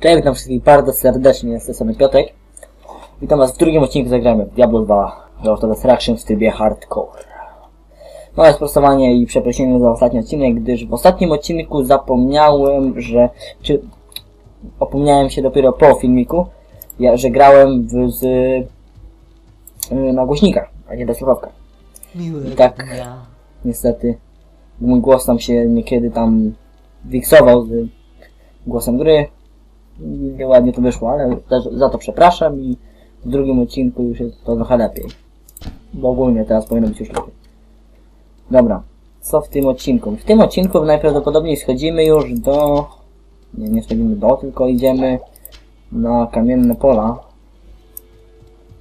Cześć, witam wszystkich bardzo serdecznie, jestem sobie Piotrek. Witam was w drugim odcinku zagramy w Diablo 2 Lord of Destruction w trybie Hardcore. Małe sprostowanie i przeprosiny za ostatni odcinek, gdyż w ostatnim odcinku zapomniałem, że... czy... Opomniałem się dopiero po filmiku, ja, że grałem w, z... y, na głośnikach, a nie na słuchawkach. Miłego Tak. Niestety mój głos tam się niekiedy tam wiksował z głosem gry. Nieładnie to wyszło, ale za to przepraszam i w drugim odcinku już jest to trochę lepiej. Bo ogólnie teraz powinno być już lepiej. Dobra, co w tym odcinku? W tym odcinku najprawdopodobniej schodzimy już do... Nie, nie schodzimy do, tylko idziemy na kamienne pola.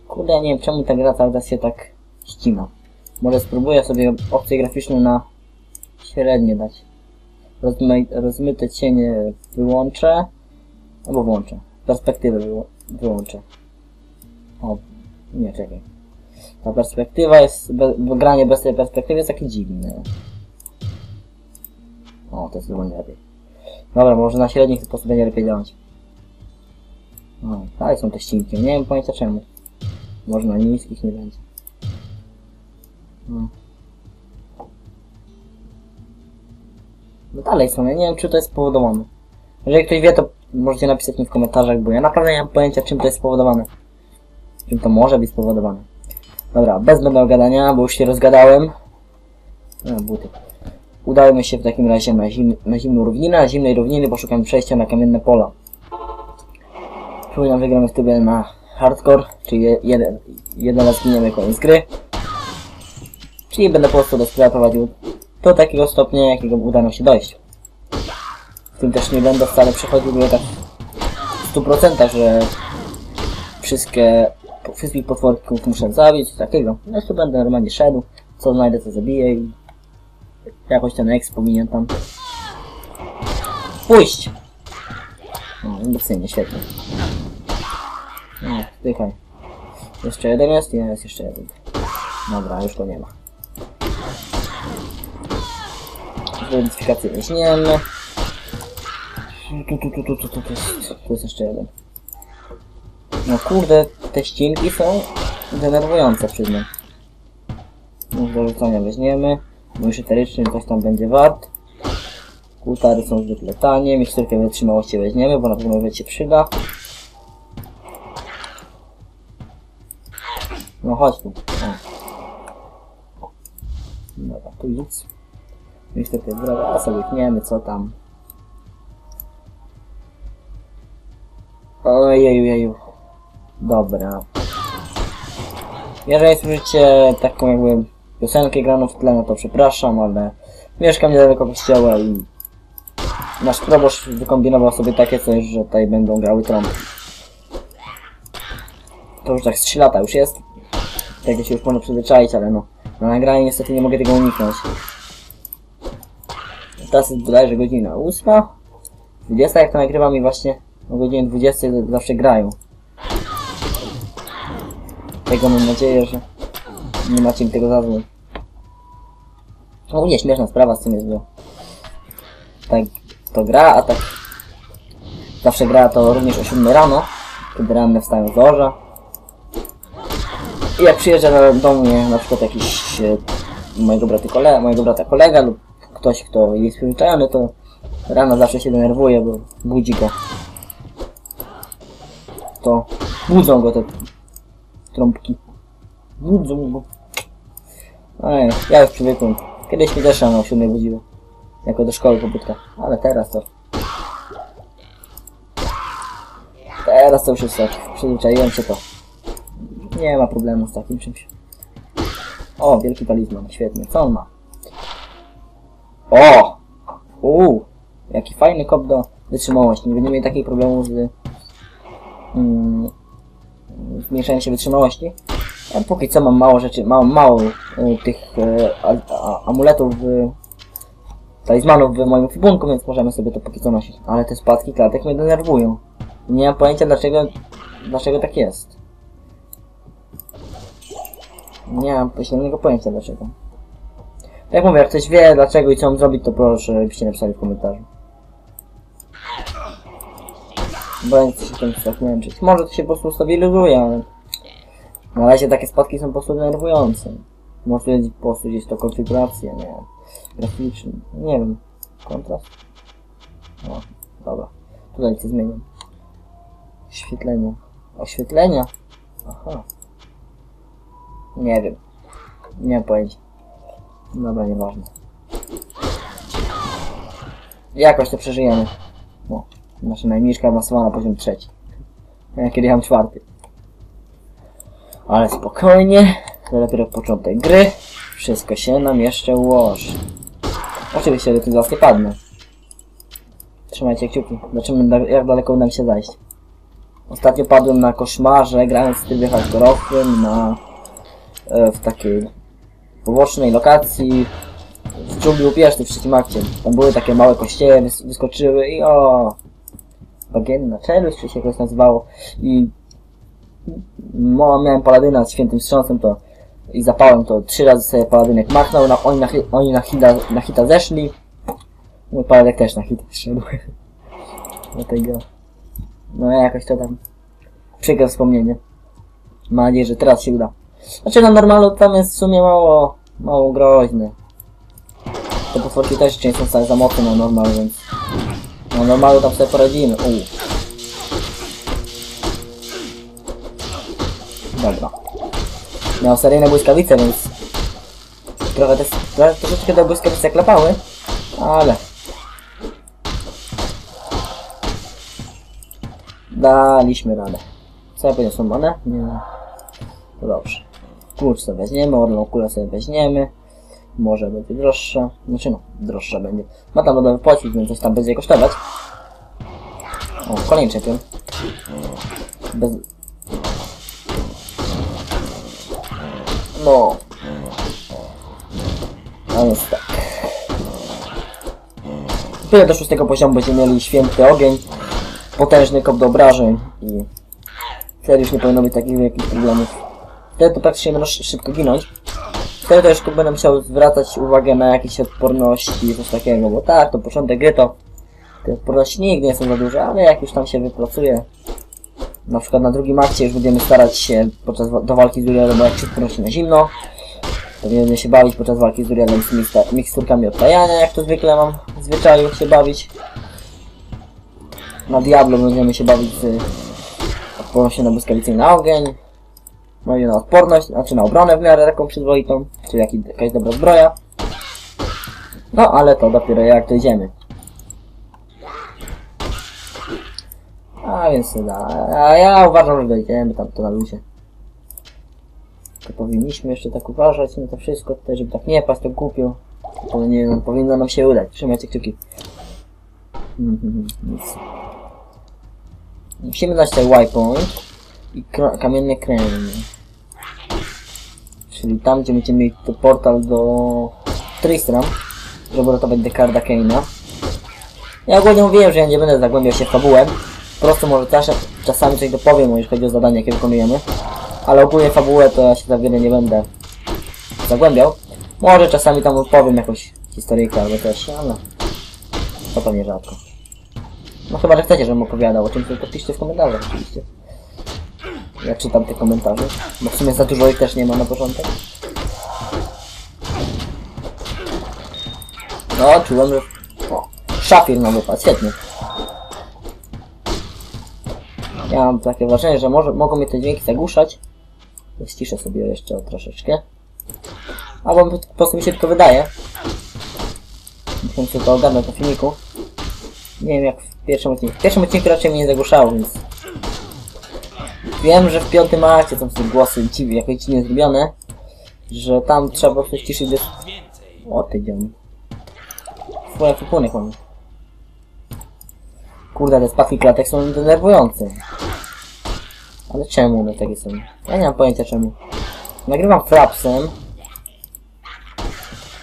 Kurde, ja nie wiem czemu ta gra cały czas się tak ścina. Może spróbuję sobie opcję graficzną na średnie dać. Rozmy, rozmyte cienie wyłączę. Albo włączę. Perspektywę wyło, wyłączę. O, nie, czekaj. Ta perspektywa jest, be, granie bez tej perspektywy jest takie dziwne. O, to jest chyba lepiej. Dobra, może na średnich sposób będzie lepiej działać. O, dalej są te ścinki, nie wiem pojęcia czemu. Może na niskich nie będzie. No. No dalej są, ja nie wiem czy to jest spowodowane. Jeżeli ktoś wie, to możecie napisać mi w komentarzach, bo ja naprawdę nie mam pojęcia czym to jest spowodowane. Czym to może być spowodowane. Dobra, bez zbędnego gadania, bo już się rozgadałem. A, buty. Udajmy się w takim razie na, zim, na zimną równinę, a zimnej równiny poszukamy przejścia na kamienne pola. Przypominam, wygramy w trybie na hardcore, czyli je- jeden, jeden raz giniemy koniec gry. Czyli będę po prostu do sprawę prowadził do takiego stopnia, jakiego uda nam się dojść. Tym też nie będę wcale przechodził do tak w 100%, że wszystkie, wszystkich potworków muszę zabić, takiego. Ja tu będę normalnie szedł, co znajdę, to zabiję i jakoś ten eks powinien tam pójść. No, inwestycyjnie, świetnie. No, zdychaj. Jeszcze jeden jest? Nie, jest jeszcze jeden. Dobra, już go nie ma. Identyfikację weźmiemy. Tu, tu, tu, tu, tu, tu, tu, jest, tu jest jeszcze jeden. No kurde, te ścinki są denerwujące przyznam. Już do rzucania weźmiemy. Mój eteryczny coś tam będzie wart. Kultary są zwykle tanie. Miksturkę wytrzymałości weźmiemy, bo na pewno się przyda. No chodź tu. O. Dobra, tu nic. Niestety zdrowe, a sobie kniemy, co tam. Ojeju, jeju. Dobra. Jeżeli słyszycie taką jakby piosenkę graną w tle, no to przepraszam, ale mieszkam niedaleko kościoła i nasz proboszcz wykombinował sobie takie coś, że tutaj będą grały trąbki. To już tak z 3 lata już jest. Tego się już można przyzwyczaić, ale no. Na nagranie niestety nie mogę tego uniknąć. Teraz jest bodajże godzina 8. 20 jak to nagrywam i właśnie o godzinie 20 zawsze grają. Tego mam nadzieję, że nie macie mi tego za złe. Ogólnie śmieszna sprawa z tym jest, bo tak to gra, a tak zawsze gra to również o 7 rano, kiedy ranne wstają z orza. I jak przyjeżdża do- mnie na przykład jakiś e, mojego brata kolega, mojego brata kolega lub ktoś, kto jest przyzwyczajony, to rano zawsze się denerwuje, bo budzi go. To budzą go te trąbki. Budzą go. Ej, ja już przywykłem. Kiedyś mi też o 7 budziło. Jako do szkoły pobudka. Ale teraz to... Teraz to już jest tak. Przyzwyczaiłem się to. Nie ma problemu z takim czymś. O, wielki talizman, świetnie. Co on ma? O! Uuu! Jaki fajny kop do wytrzymałości. Nie będziemy mieli takich problemów z mm, się wytrzymałości. Ja póki co mam mało rzeczy, mało, mało y, tych y, a, a, amuletów, y, talizmanów w moim ekwipunku, więc możemy sobie to póki co nosić. Ale te spadki klatek mnie denerwują. Nie mam pojęcia dlaczego, dlaczego tak jest. Nie mam średniego pojęcia dlaczego. Jak mówię, jak ktoś wie dlaczego i co mam zrobić, to proszę, byście napisali w komentarzu. Bo ja nie chcę się tym tak męczyć. Może to się po prostu stabilizuje, ale... Na razie takie spadki są po prostu denerwujące. Może jest po prostu gdzieś to konfiguracja, nie wiem. Graficzna, nie wiem. Kontrast? O, dobra. Tutaj coś zmieniam. Oświetlenia. Oświetlenia? Aha. Nie wiem. Nie mam pojęcia. Dobra, nieważne. Jakoś to przeżyjemy. No. Nasza najmniejsza awansowała na poziom trzeci. Ja kiedy mam czwarty. Ale spokojnie. To dopiero początek gry. Wszystko się nam jeszcze ułoży. Oczywiście, że tu zaraz nie padnę. Trzymajcie kciuki. Zobaczymy jak daleko uda mi się zajść. Ostatnio padłem na koszmarze, grając w trybie hardkorowym na... E, w takiej pobocznej lokacji w dżungli pierwszym w trzecim akcie. Tam były takie małe kościele, wys wyskoczyły i o Bagienna czeluść, czy się jakoś nazywało. I no, miałem paladyna z świętym wstrząsem to i zapałem to trzy razy sobie paladynek machnął, na, oni, na, oni na, hita, na hita zeszli. Mój paladek też na hita zszedł dlatego no jakoś to tam przykre wspomnienie. Mam nadzieję, że teraz się uda. Znaczy na normalu tam jest w sumie mało mało groźne. Te potworki też często są za mocne na normalu, więc na normalu tam sobie poradzimy. U. Dobra. Miał seryjne błyskawice, więc trochę, te, trochę troszeczkę te błyskawice klapały, ale daliśmy radę. Co ja podniosłem manę? Nie. To dobrze. Klucz sobie weźmiemy, orlą kulę sobie weźmiemy. Może będzie droższa. Znaczy no, droższa będzie. Ma tam lodowy płacik, więc coś tam będzie kosztować. O, kolejny czempion. Bez... No. A więc tak. Tyle do szóstego poziomu będziemy mieli święty ogień, potężny kop do obrażeń i wtedy już nie powinno być takich wielkich problemów. Wtedy to praktycznie będą szy- szybko ginąć. Też będę musiał zwracać uwagę na jakieś odporności coś takiego, bo tak, to początek gry to te odporności nigdy nie są za duże, ale jak już tam się wypracuje, na przykład na drugim akcie już będziemy starać się podczas do walki z jak się odporności na zimno, to będziemy się bawić podczas walki z Urielem z miksturkami odtajania, jak to zwykle mam w zwyczaju się bawić. Na Diablo będziemy się bawić z odpornością na błyskawicy na ogień. No i na odporność, znaczy na obronę w miarę taką przyzwoitą, czy jaki, jakaś dobra zbroja. No ale to dopiero jak dojdziemy. A więc da. A ja uważam, że dojdziemy tam to na luzie. To powinniśmy jeszcze tak uważać na to wszystko tutaj, żeby tak nie paść to głupio. To nie no, powinno nam się udać. Trzymajcie kciuki. Mhm, nic. Musimy dać ten waypoint i kra- kamienny kręg. Czyli tam, gdzie będziemy mieli portal do Tristram, żeby ratować Dekarda Kane'a. Ja ogólnie mówiłem, że ja nie będę zagłębiał się w fabułę. Po prostu może czasem, czasami coś dopowiem, jeśli chodzi o zadania, jakie wykonujemy. Ale ogólnie fabułę to ja się za wiele nie będę zagłębiał. Może czasami tam opowiem jakąś historyjkę albo coś, ale to pewnie rzadko. No chyba, że chcecie, żebym opowiadał o czymś, to piszcie w komentarzach oczywiście. Ja czytam te komentarze, bo w sumie za dużo ich też nie ma na początek. No, czułem, że... O, szafir nam wypadł, świetnie. Ja mam takie wrażenie, że może, mogą mnie te dźwięki zagłuszać. Ściszę sobie jeszcze o troszeczkę. Albo po prostu mi się tylko wydaje. Muszę sobie to ogarnąć na filmiku. Nie wiem jak w pierwszym odcinku. W pierwszym odcinku raczej mnie nie zagłuszało, więc... Wiem, że w piątym akcie są te głosy dziwnie, jakoś dziwnie zrobione. Że tam trzeba prostu ściszyć dys... O ty dzień. Swoje kupunek mam. Kurde, te spadki klatek są denerwujące. Ale czemu one takie są? Ja nie mam pojęcia czemu. Nagrywam frapsem.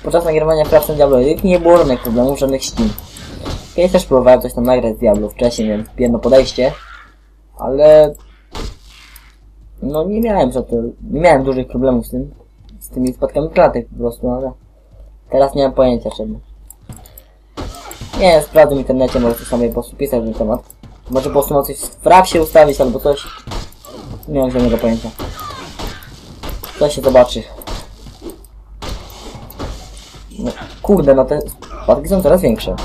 Podczas nagrywania frapsem Diablo nie było żadnych problemów, żadnych ścin. Kiedyś też próbowałem coś tam nagrać z Diablo wcześniej, miałem jedno podejście. Ale... No nie miałem za to... Nie miałem dużych problemów z tym. Z tymi spadkami klatek po prostu, ale... Teraz nie mam pojęcia czemu. Nie, sprawdzę w internecie, może coś sobie po prostu pisać na ten temat. Może po prostu ma coś w frapsie ustawić albo coś. Nie mam żadnego pojęcia. To się zobaczy. No, kurde, no te spadki są coraz większe.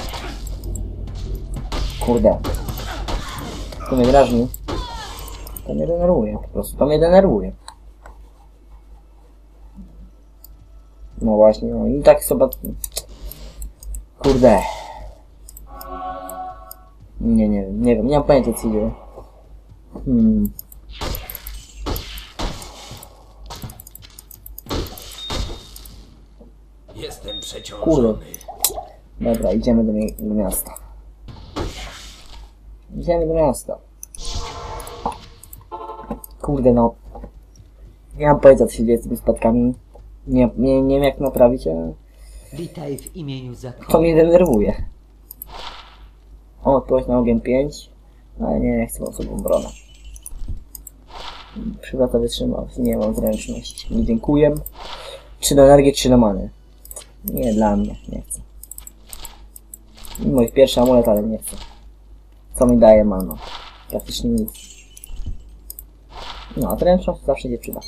Kurde. To mnie drażni. To mnie denerwuje po prostu. To mnie denerwuje. No właśnie, no i tak sobie... Kurde. Nie, nie wiem, nie wiem, nie mam pojęcia co dzieje. Hmm. Jestem Kurde. przeciążony. Dobra, idziemy do, mi- do miasta. Idziemy do miasta. Kurde no. Nie mam pojęcia co się dzieje z tymi spadkami. Nie, nie, nie wiem jak naprawić, ale Witaj w imieniu zakonu. to mnie denerwuje. O, odpowiedź na ogień 5. Ale nie, nie chcę osobą bronę. Przywrata wytrzymałość, nie mam zręczności. Nie dziękuję. Czy na energię, czy na manę. Nie, dla mnie, nie chcę. Mój pierwszy amulet, ale nie chcę. Co mi daje mano? Praktycznie nic. No, a zręczność zawsze się przyda.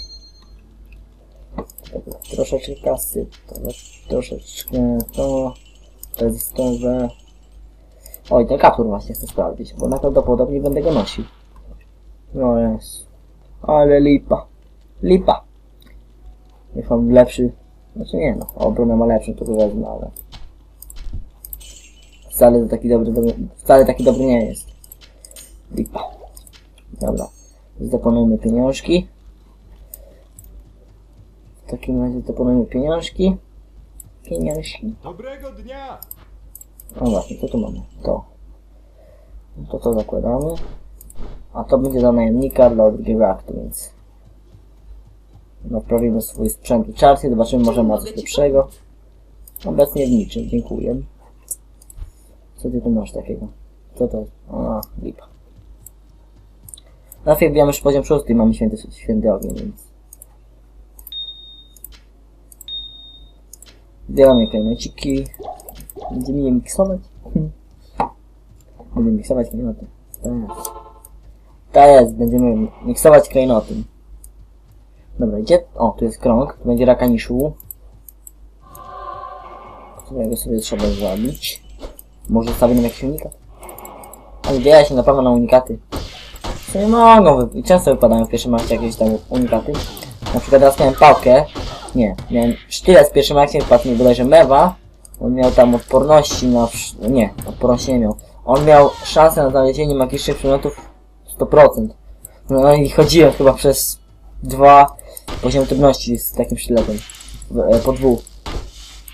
Tak, Troszeczkę kasy, to, troszeczkę to, rezystowe. Oj, ten kaptur właśnie chcę sprawdzić, bo najprawdopodobniej będę go nosił. No jest. Ale lipa. Lipa. Niech mam lepszy. Znaczy nie no, obronę ma lepszą, to go wezmę, ale... Wcale taki dobry, dobry wcale taki dobry nie jest. Lipa. Dobra. Zaponujmy pieniążki. W takim razie zaponujmy pieniążki. Pieniążki. Dobrego dnia! No właśnie, co tu mamy? To. No To to zakładamy. A to będzie dla najemnika dla drugiego aktu, więc... Naprawimy swój sprzęt i czarcie, zobaczymy może ma coś lepszego. Obecnie w niczym, dziękuję. Co ty tu masz takiego? Co to jest? A, lipa. Najpierw wbijamy już poziom szósty i mamy święty, święty ogień, więc... Zbieramy klejnociki. Będziemy je miksować. Będziemy miksować klejnoty. To jest. To jest, będziemy miksować klejnoty. Dobra, gdzie? O, tu jest krąg. Tu będzie rakaniszu. Którego sobie trzeba zabić. Może stawię nam jakiś unikat? Ale dzieje się na pewno na unikaty. Co nie mogą, często wypadają w pierwszym akcie jakieś tam unikaty. Na przykład teraz miałem pałkę. Nie, miałem sztylet w pierwszym akcie, wpadł mi bodajże mewa. On miał tam odporności na... Nie, odporności nie miał. On miał szansę na znalezienie magicznych przedmiotów 100%. No i chodziłem chyba przez dwa poziomy trudności z takim sztyletem. E, Po dwóch.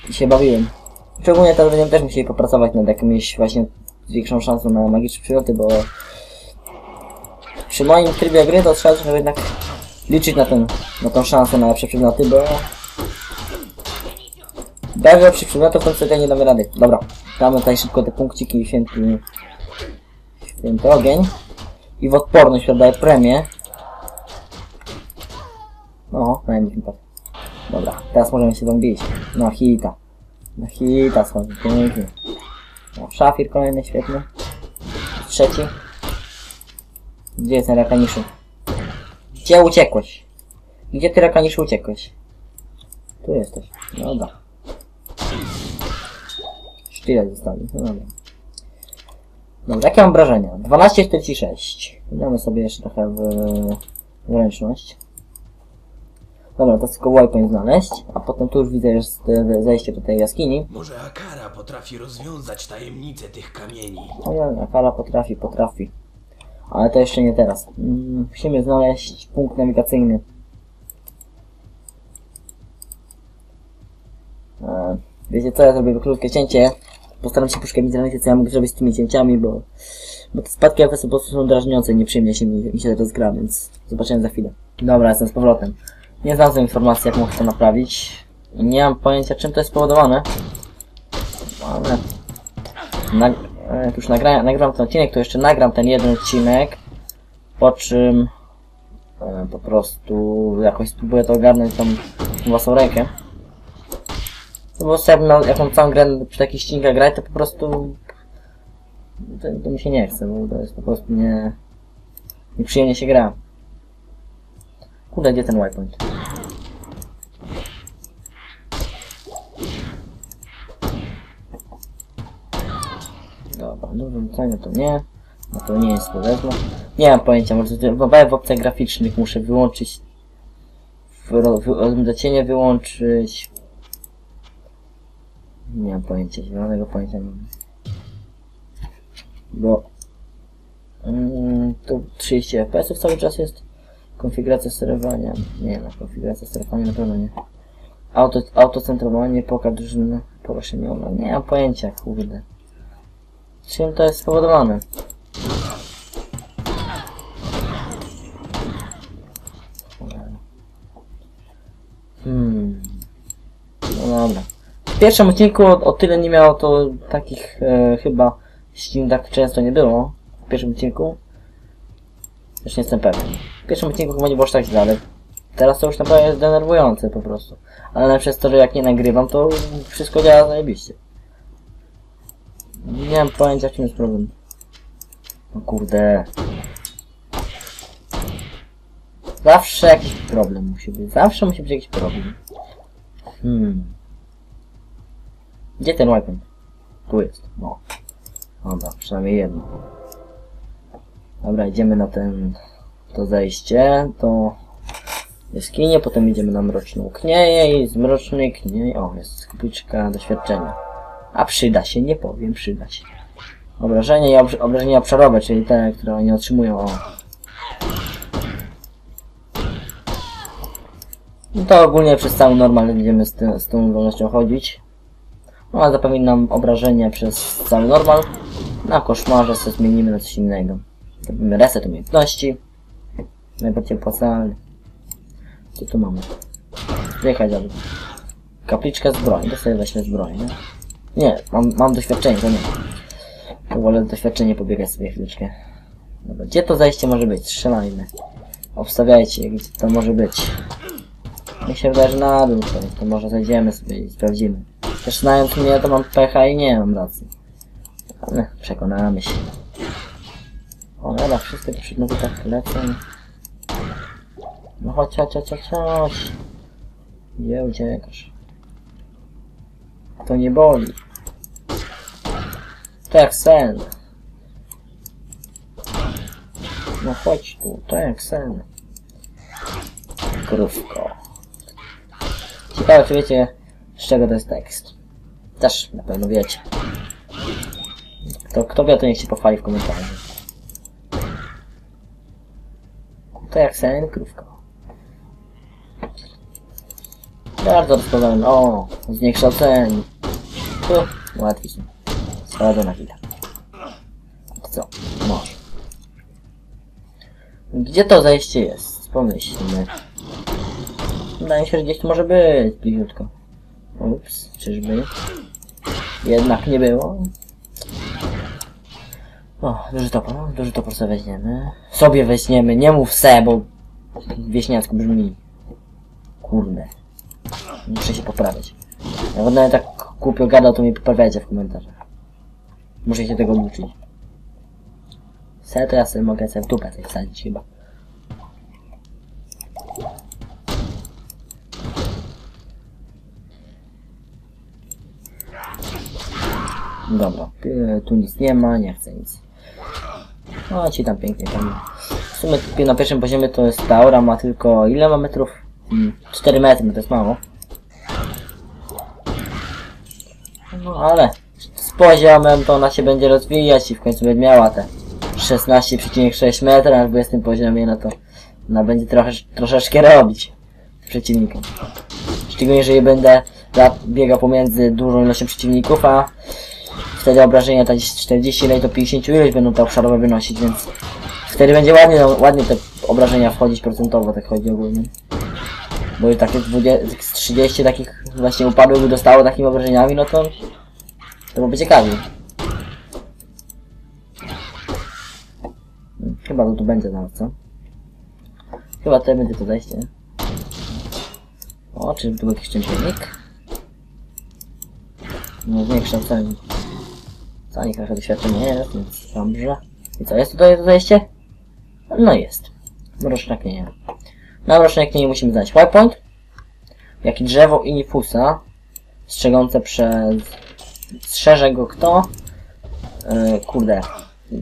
I się bawiłem. Szczególnie teraz będziemy też musieli popracować nad jakimiś właśnie większą szansą na magiczne przedmioty, bo przy moim trybie gry to trzeba trochę jednak liczyć na, ten, na tą szansę na lepsze przedmioty, bo bez lepszych przedmiotów to sobie nie damy rady. Dobra, damy tutaj szybko te punkciki święty, święty ogień i w odporność oddaję premię. No, najmniej padł. Dobra, teraz możemy się tam bić. Na hita. Na hita schodzi, pięknie. Szafir kolejny, świetny. Trzeci. Gdzie jest ten rakaniszu? Gdzie uciekłeś? Gdzie ty rakaniszu uciekłeś? Tu jesteś. Dobra. Sztylet zostali. No dobra. Dobra, jakie mam wrażenia? 12,46. Damy sobie jeszcze trochę w zręczność. Dobra, to tylko waypoint znaleźć, a potem tu już widzę, że jest zejście do tej jaskini. Może Akara potrafi rozwiązać tajemnicę tych kamieni. O ja, Akala potrafi, potrafi. Ale to jeszcze nie teraz. Mm, Musimy znaleźć punkt nawigacyjny. E, wiecie co, ja zrobię krótkie cięcie. Postaram się poszukać w internecie, co ja mogę zrobić z tymi cięciami, bo, bo te spadki jak po prostu są drażniące, nieprzyjemnie się mi, mi się teraz gra, więc zobaczymy za chwilę. Dobra, jestem z powrotem. Nie znalazłem informacji, jak mogę to naprawić. Nie mam pojęcia, czym to jest spowodowane. Ale Nag e, jak już nagra nagram ten odcinek, to jeszcze nagram ten jeden odcinek, po czym e, po prostu jakoś spróbuję to ogarnąć tą własną rękę. No bo sobie na, jak mam całą grę przy takich ścinkach grać, to po prostu To, to mi się nie chce, bo to jest po prostu nie... Nieprzyjemnie się gra. Kurde, gdzie ten waypoint? Dobra, dużo rzucania to nie. No to nie jest powiedzmy. Nie mam pojęcia, może w, opcjach graficznych muszę wyłączyć rozmycienie wyłączyć. Nie mam pojęcia, zielonego pojęcia nie mam. Bo mm, to 30 fps cały czas jest. Konfiguracja sterowania. Nie no, konfiguracja sterowania na pewno nie. Auto, autocentrowanie, pokaz drużyny, poruszeniowe. Nie mam pojęcia, kurde. Czym to jest spowodowane? Hmm. No dobra. W pierwszym odcinku o, o tyle nie miało to takich e, chyba, jeśli tak często nie było. W pierwszym odcinku. Też nie jestem pewien. W pierwszym odcinku chyba nie było tak źle, ale teraz to już naprawdę jest denerwujące po prostu. Ale przez to, że jak nie nagrywam, to wszystko działa zajebiście. Nie mam pojęcia, czym jest problem. No kurde. Zawsze jakiś problem musi być. Zawsze musi być jakiś problem. Hmm. Gdzie ten weapon? Tu jest. No. Dobra, przynajmniej jedno. Dobra, idziemy na ten... To zejście, to... Jaskinie, potem idziemy na mroczną knieję i z mrocznej kniei... O, jest kupiczka doświadczenia. A przyda się, nie powiem, przyda się. Obrażenia i obr obrażenia obszarowe, czyli te, które oni otrzymują. O. No to ogólnie przez cały normal będziemy z, z tą wolnością chodzić. No zapewni nam obrażenia przez cały normal. Na koszmarze sobie zmienimy na coś innego. Zrobimy reset umiejętności. Najbardziej opłacalny. Co tu mamy? Wjechać dalej. Kapliczka zbroi, to sobie weźmy zbroję, nie? Nie, mam, mam doświadczenie, to nie. To wolę doświadczenie pobiegać sobie chwileczkę. Dobra, gdzie to zajście może być? Strzelajmy. Obstawiajcie, gdzie to może być. Mi się wydaje, że na dół to, to może zajdziemy sobie i sprawdzimy. Też znając mnie, to mam pecha i nie mam racji. Ale przekonamy się. Dobra, wszystkie te przedmioty tak lecą. No chodź, chodź, chodź, chodź, chodź. Gdzie uciekasz? To nie boli. To jak sen. No chodź tu, to jak sen. Krówko. Ciekawe czy wiecie z czego to jest tekst. Też na pewno wiecie. Kto, kto wie to niech się pochwali w komentarzu. To jak sen, krówko. Bardzo rozpoznałem. O, zniekształceni. Tu, łatwiej się. Spada na. To co? Może. Gdzie to zejście jest? Pomyślmy. Wydaje się, że gdzieś tu może być bliziutko. Ups, czyżby? Jednak nie było. O, duży topór, duży topór sobie weźmiemy. Sobie weźmiemy, nie mów se, bo wieśniacko brzmi. Kurde. Muszę się poprawiać. Jak będę tak głupio gadał, to mi poprawiajcie w komentarzach. Muszę się tego uczyć. Se to ja sobie mogę sobie w dupę coś wsadzić chyba. Dobra, y, tu nic nie ma, nie chcę nic. No ci tam pięknie tam. W sumie na pierwszym poziomie to jest ta aura ma tylko ile ma metrów? Hmm, 4 metry, no to jest mało. No ale z poziomem to ona się będzie rozwijać i w końcu będzie miała te 16,6 metra na 20 poziomie, no to ona będzie trochę, troszeczkę robić z przeciwnikiem. Szczególnie jeżeli będę biegał pomiędzy dużą ilością przeciwników, a wtedy obrażenia jest 40, ile to 50 ilość będą te obszarowe wynosić, więc wtedy będzie ładnie, ładnie te obrażenia wchodzić procentowo, tak chodzi ogólnie. Bo takie 20, z 30 takich właśnie upadłych by dostało takimi obrażeniami, no to to byłoby ciekawie. Chyba to tu będzie nawet, co? Chyba to będzie to zejście. O, czy był jakiś czempionik? No, zniekształcenie. Stanie trochę doświadczenia jest, więc dobrze. I co, jest tutaj zejście? No jest. Mroczne knienie. Na mroczne knienie musimy znaleźć waypoint, jak i drzewo i nifusa, strzegące przez... Strzeże go kto? Yy, kurde. Yy,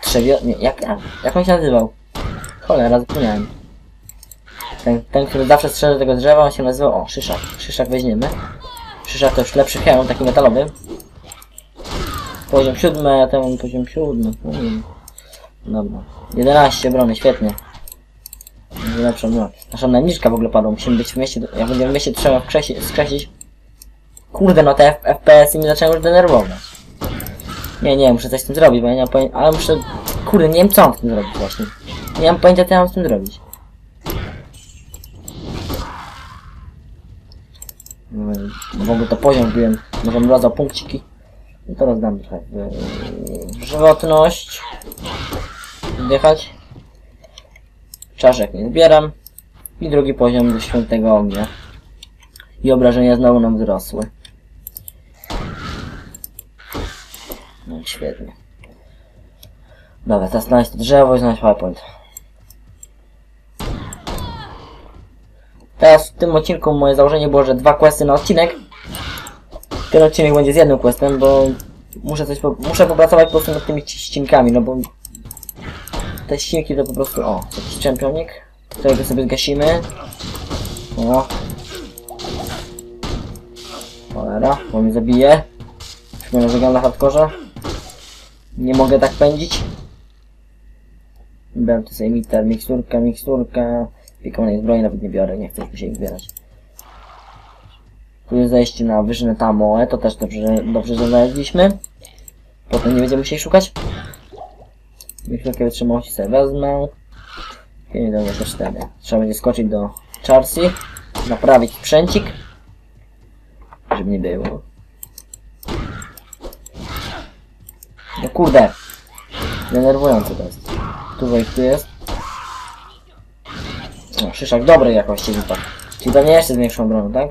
trzewio... Nie, jak, jak on się nazywał? Cholera, zapomniałem. Ten, ten, który zawsze strzeże tego drzewa, on się nazywał... O, szyszak. Szyszak weźmiemy. Szyszak to już lepszy hełm, taki metalowy. Poziom siódmy, a ten poziom siódmy. Dobra. 11 obrony, świetnie. Lepsza była. Nasza najniżka w ogóle padła. Musimy być w mieście. Jak będziemy w mieście, trzeba wkrzesi- skreślić. Kurde, no te FPS-y mnie zaczęły już denerwować. Nie, nie, muszę coś z tym zrobić, bo ja nie mam pojęcia. Ale muszę. Kurde, nie wiem co mam z tym zrobić właśnie. Nie mam pojęcia co ja mam z tym zrobić. No W ogóle to poziom byłem. Może bym rozdał punkciki. I to rozdam trochę. Yy, Żywotność. Wdychać. Czaszek nie zbieram. I drugi poziom do świętego ognia. I obrażenia znowu nam wzrosły. No świetnie. Dobra, teraz znaleźć to drzewo i znaleźć PowerPoint. Teraz w tym odcinku moje założenie było, że dwa questy na odcinek. Ten odcinek będzie z jednym questem, bo muszę coś po, muszę popracować po prostu nad tymi ścinkami, no bo te ścinki to po prostu, o, jakiś czempionik, którego sobie zgasimy. O. Cholera, bo mnie zabije. Przypomnę, że gram na hardkorze. Nie mogę tak pędzić. Biorę tu sobie mitter, miksturka, miksturka. Pikonej zbroi nawet nie biorę, nie chcę się ich zbierać. Tu jest zejście na wyżynę Tamoe, to też dobrze, dobrze znaleźliśmy. Potem nie będziemy musieli szukać. Miksturkę wytrzymałości sobie wezmę. I do jeszcze 4. Trzeba będzie skoczyć do Charsi, naprawić sprzęcik, żeby nie było. No kurde, denerwujące to jest. Tu wejść tu jest. No, szyszak dobrej jakości wypadł. Czyli to nie jeszcze z większą obroną, tak?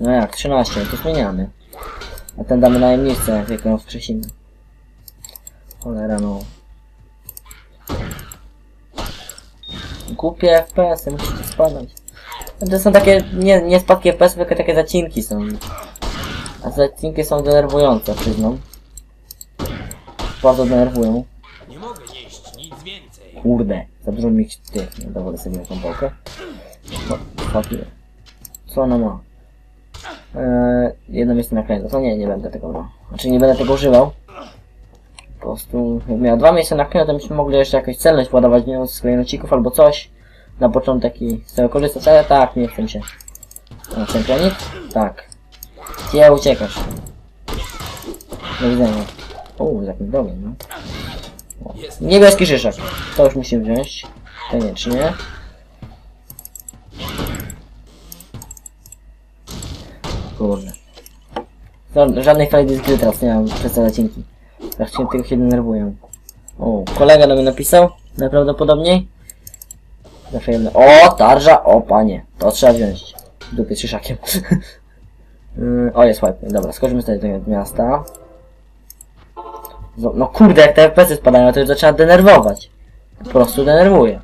No jak, 13, to zmieniamy. A ten damy najemnicę, jak ją wskrzesimy. Cholera no. Głupie FPS-y, musicie spadać. To są takie, nie, nie spadki FPS-ów, tylko takie zacinki są. A zacinki są denerwujące, przyznam. Bardzo denerwują. Nie mogę nieść nic więcej. Kurde, za dużo mi tych, nie dowolę sobie na tą pałkę. No. Co ona ma? Eee, jedno miejsce na kręgu. To nie, nie będę tego, no. Znaczy nie będę tego używał. Po prostu, miała dwa miejsca na kręgu, to byśmy mogli jeszcze jakąś celność ładować, wiem, z klejnocików albo coś. Na początek i z tego korzystać, ale tak, nie chcę się. Czempionik? Tak. Gdzie uciekasz? Do widzenia. O, z jakimś drogiem, no. Niebieski szyszek. To już musimy wziąć. Koniecznie. Kurde. Ża- Żadnej frajdy z teraz nie mam przez te zacinki. Strasznie tylko się denerwuję. O, kolega do mnie napisał. Najprawdopodobniej. Jedno. O, tarża! O, panie. To trzeba wziąć. W Dupie szyszakiem. Yy, o, jest wipe. Dobra, skoczymy do tego miasta. No, kurde, jak te FPS-y spadają, to już zaczyna denerwować. Po prostu denerwuje.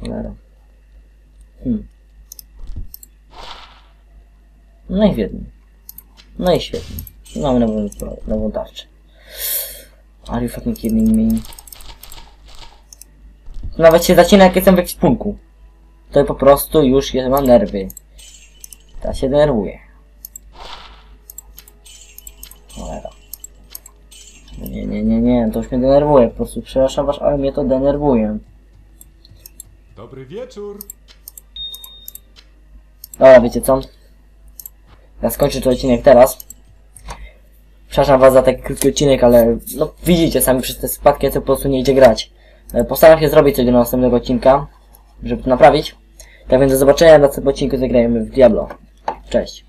Cholera. Hmm. No i świetnie. No i świetnie. Mamy nową, nową tarczę. Are you fucking kidding me? Nawet się zacina jak jestem w ekspunku. To po prostu już jest, mam nerwy. Ta się denerwuje. Cholera. Nie, nie, nie, nie, to już mnie denerwuje, po prostu przepraszam was, ale mnie to denerwuje. Dobry wieczór. Dobra, wiecie co? Ja skończę ten odcinek teraz. Przepraszam was za taki krótki odcinek, ale no widzicie sami przez te spadki, co po prostu nie idzie grać. E, Postaram się zrobić coś do następnego odcinka, żeby to naprawić. Tak więc do zobaczenia na następnym odcinku zagrajemy w Diablo. Cześć.